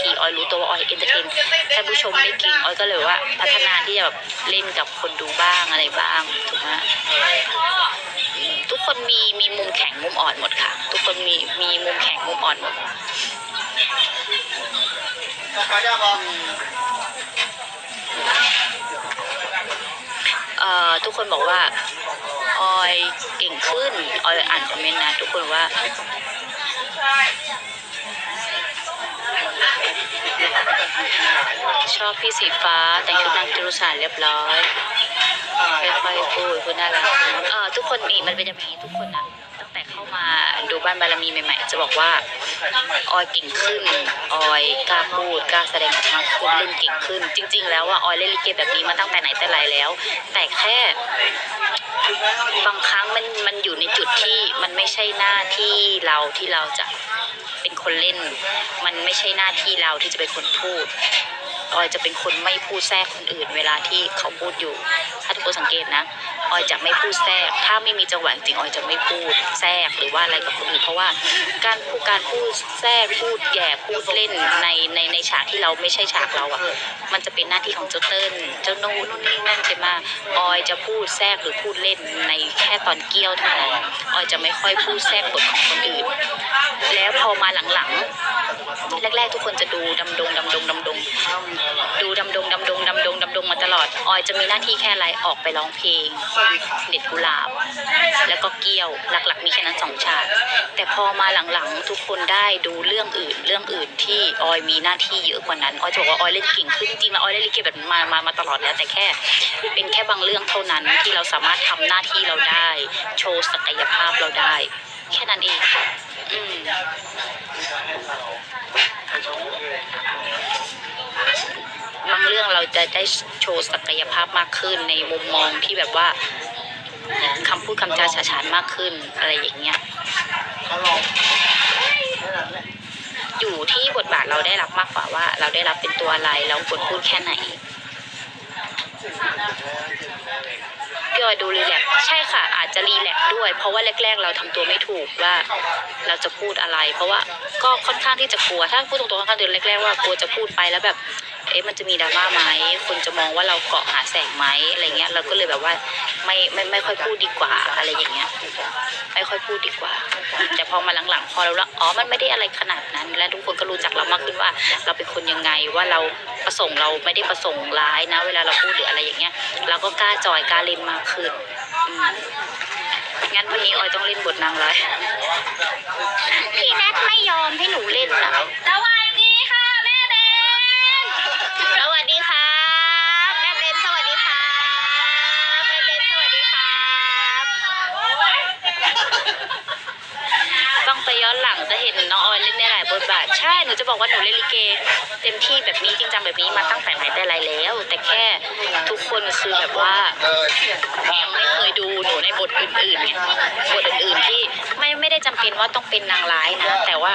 ทีออยรู้ตัวว่าออยเอนเตอร์เทนท่านผู้ชมไม่เก่งออยก็เลยว่า พัฒนาที่จะแบบเล่นกับคนดูบ้างอะไรบ้างถูกไหมอืมทุกคนมีมีมุมแข็งมุมอ่อนหมดค่ะ ทุกคนมีมีมุมแข็งมุมอ่อนหมดเอ่อทุกคนบอกว่าออยเก่งขึ้นออยอ่านคอมเมนต์นะทุกคนว่า ชอบพี่สีฟ้าแต่งชุดนางจุรุสารเรียบร้อยค่อยๆพูดคุณน่ารักเออทุกคนมีมันเป็นอย่างนี้ทุกคนอะ แต่เข้ามาดูบ้านบารมีใหม่ ๆ จะบอกว่าออยเก่งขึ้น ออยกล้าพูดกล้าแสดงออกมาขึ้นเล่นเก่งขึ้น จริง ๆ แล้วว่าออยเล่นลิเกแบบนี้มาตั้งแต่ไหนแต่ไรแล้ว แต่แค่บางครั้งมันมันอยู่ในจุดที่มันไม่ใช่หน้าที่เราที่เราจะเป็นคนเล่น มันไม่ใช่หน้าที่เราที่จะเป็นคนพูด ออยจะเป็นคนไม่พูดแทรกคนอื่น เวลาที่เขาพูดอยู่ ถ้าทุกคนสังเกตนะ ออยจะไม่พูดแทรก ถ้าไม่มีจังหวะจริงออยจะไม่พูดแทรกหรือว่าอะไรกับคนอื่น เพราะว่าการพูดการพูดแทรกพูดแย่พูดเล่นในในในฉากที่เราไม่ใช่ฉากเราอะมันจะเป็นหน้าที่ของเจ้าเติ้ลเจ้านูนนู่นนี่นั่นใช่ไหมออยจะพูดแทรกหรือพูดเล่นในแค่ตอนเกี้ยวเท่านั้นออยจะไม่ค่อยพูดแทรกบทของคนอื่น แล้วพอมาหลังๆ แรก ๆ ทุกคนจะดูดำดงดำ ดงดำดงดูดำดงดำดงดำดงดำดงมาตลอด ออยจะมีหน้าที่แค่อะไรออกไปร้องเพลง เด็ดกุหลาบ แล้วก็เกี้ยวหลักๆ มีแค่นั้นสองฉาก แต่พอมาหลังๆ ทุกคนได้ดูเรื่องอื่นเรื่องอื่นที่ออยมีหน้าที่เยอะกว่านั้นออยจะบอกว่าออยเล่นเก่งขึ้นจริงๆแล้วออยเล่นลิเกแบบมามามาตลอดแล้วแต่แค่ เป็นแค่บางเรื่องเท่านั้นที่เราสามารถทำหน้าที่เราได้ โชว์ศักยภาพเราได้ แค่นั้นเองอืม บางเรื่องเรา จะได้โชว์ศักยภาพมากขึ้นในมุมมองที่แบบว่าคำพูดคำจาฉาฉานมากขึ้นอะไรอย่างเงี้ยอยู่ที่บทบาทเราได้รับมากกว่าว่า เราได้รับเป็นตัวอะไรเราควรพูดแค่ไหนพี่ออยดูรีแลกใช่ค่ะ อาจจะรีแลกด้วย เพราะว่าแรก ๆ เราทำตัวไม่ถูกว่า เราจะพูดอะไร เพราะว่าก็ค่อนข้างที่จะกลัว ถ้าพูดตรงๆค่อนข้างเดือนแรกๆว่ากลัวจะพูดไปแล้วแบบ เอ๊ะมันจะมีดราม่าไหมคนจะมองว่าเราเกาะหาแสงไหมอะไรเงี้ย เราก็เลยแบบว่าไม่ไม่ไม่ค่อยพูดดีกว่าอะไรอย่างเงี้ย ไม่ค่อยพูดดีกว่า แต่พอมาหลังๆ พอเราละอ๋อมันไม่ได้อะไรขนาดนั้น และทุกคนก็รู้จักเรามากขึ้นว่า เราเป็นคนยังไงว่าเราประสงค์เราไม่ได้ประสงค์ร้ายนะ เวลาเราพูดหรืออะไรอย่างเงี้ย เราก็กล้าจอยกล้าเล่นมากขึ้นอืมงั้นวันนี้ออยต้องเล่นบทนางร้ายพี่แนทไม่ยอมให้หนูเล่นนะ สวัสดีค่ะแม่เบน สวัสดีครับแม่เบนสวัสดีครับแม่เบนสวัสดีครับต้องไปย้อนหลัง จะเห็นน้องออยเล่นได้หลายบทบาท ใช่ หนูจะบอกว่าหนูเล่นลิเก เต็มที่แบบนี้จริงจังแบบนี้มาตั้งแต่ไหนแต่ไรแล้ว แต่แค่ทุกคนคือแบบว่ายังไม่เคยดูหนูในบทอื่นๆไงบทอื่นๆที่ไม่ไม่ได้จำเป็นว่าต้องเป็นนางร้ายนะ แต่ว่า